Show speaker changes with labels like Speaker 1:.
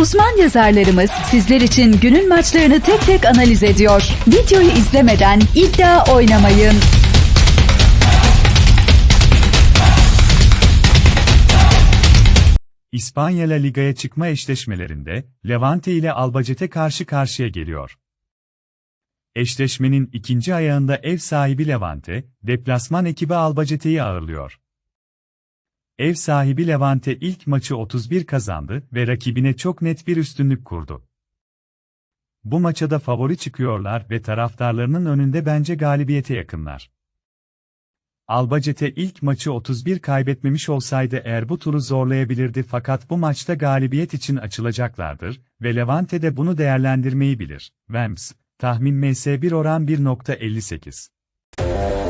Speaker 1: Uzman yazarlarımız sizler için günün maçlarını tek tek analiz ediyor. Videoyu izlemeden iddia oynamayın.
Speaker 2: İspanya La Liga'ya çıkma eşleşmelerinde Levante ile Albacete karşı karşıya geliyor. Eşleşmenin ikinci ayağında ev sahibi Levante, deplasman ekibi Albacete'yi ağırlıyor. Ev sahibi Levante ilk maçı 31 kazandı ve rakibine çok net bir üstünlük kurdu. Bu maça da favori çıkıyorlar ve taraftarlarının önünde bence galibiyete yakınlar. Albacete ilk maçı 31 kaybetmemiş olsaydı eğer bu turu zorlayabilirdi fakat bu maçta galibiyet için açılacaklardır ve Levante de bunu değerlendirmeyi bilir. Vems, tahmin MS1 oran 1.58.